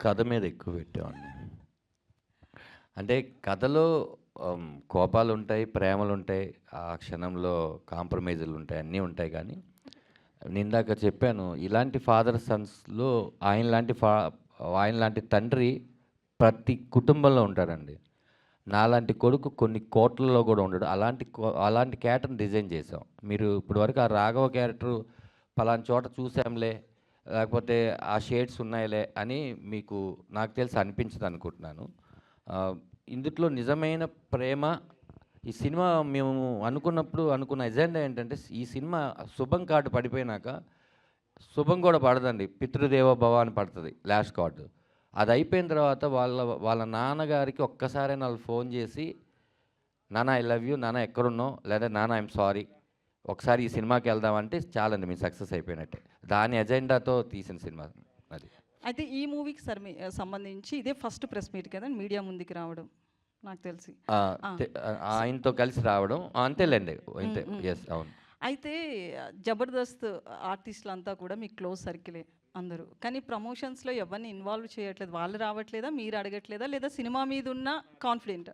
కథ మీద ఎక్కువ పెట్టేవాడిని. అంటే కథలో కోపాలు ఉంటాయి ప్రేమలు ఉంటాయి ఆ క్షణంలో కాంప్రమైజులు ఉంటాయి అన్నీ ఉంటాయి కానీ నేను చెప్పాను ఇలాంటి ఫాదర్ సన్స్లో ఆయన లాంటి ఫా ఆయన లాంటి తండ్రి ప్రతి కుటుంబంలో ఉంటాడండి. నాలాంటి కొడుకు కొన్ని కోట్లలో కూడా ఉండడు. అలాంటి కో- అలాంటి క్యారెక్టర్ని డిజైన్ చేసాం మీరు ఇప్పుడు వరకు ఆ రాఘవ క్యారెక్టర్ పలానా చోట చూసాంలే లేకపోతే ఆ షేడ్స్ ఉన్నాయిలే అని మీకు నాకు తెలిసి అనిపించదు అనుకుంటున్నాను. ఇందుట్లో నిజమైన ప్రేమ ఈ సినిమా మేము అనుకున్నప్పుడు అనుకున్న ఎజెండా ఏంటంటే ఈ సినిమా శుభం కార్డు పడిపోయినాక శుభం కూడా పడదండి. పితృదేవ భవ అని పడుతుంది లాస్ట్ కార్డు. అది అయిపోయిన తర్వాత వాళ్ళ వాళ్ళ నాన్నగారికి ఒక్కసారి వాళ్ళు ఫోన్ చేసి నాన్న ఐ లవ్ యూ నాన్న ఎక్కడున్నావు? లేదా నాన్న ఐఎమ్ సారీ ఒకసారి ఈ సినిమాకి వెళ్దామంటే చాలండి మీరు సక్సెస్ అయిపోయినట్టే. దాని ఎజెండాతో తీసిన సినిమా అది. అయితే ఈ మూవీకి సంబంధించి ఇదే ఫస్ట్ ప్రెస్ మీట్ కదా మీడియా ముందుకు రావడం నాకు తెలిసి. ఆయనతో కలిసి రావడం అంతేలేండి అంతే ఎస్ అవును. అయితే జబర్దస్త్ ఆర్టిస్టులు అంతా కూడా మీకు క్లోజ్ సర్కిలే అందరూ. కానీ ప్రమోషన్స్లో ఎవరిని ఇన్వాల్వ్ చేయట్లేదు వాళ్ళు రావట్లేదా మీరు అడగట్లేదా లేదా సినిమా మీద ఉన్న కాన్ఫిడెంట్?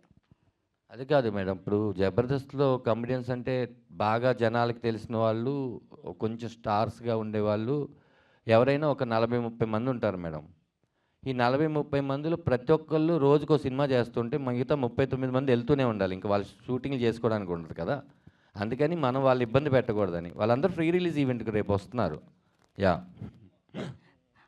అది కాదు మేడం. ఇప్పుడు జబర్దస్త్లో కమెడియన్స్ అంటే బాగా జనాలకు తెలిసిన వాళ్ళు కొంచెం స్టార్స్గా ఉండేవాళ్ళు ఎవరైనా ఒక నలభై ముప్పై మంది ఉంటారు మేడం. ఈ నలభై ముప్పై మందిలో ప్రతి ఒక్కళ్ళు రోజుకో సినిమా చేస్తుంటే మిగతా ముప్పై తొమ్మిది మంది వెళ్తూనే ఉండాలి. ఇంకా వాళ్ళు షూటింగ్లు చేసుకోవడానికి ఉండదు కదా. అందుకని మనం వాళ్ళు ఇబ్బంది పెట్టకూడదని. వాళ్ళందరూ ఫ్రీ రిలీజ్ ఈవెంట్కి రేపు వస్తున్నారు. యా.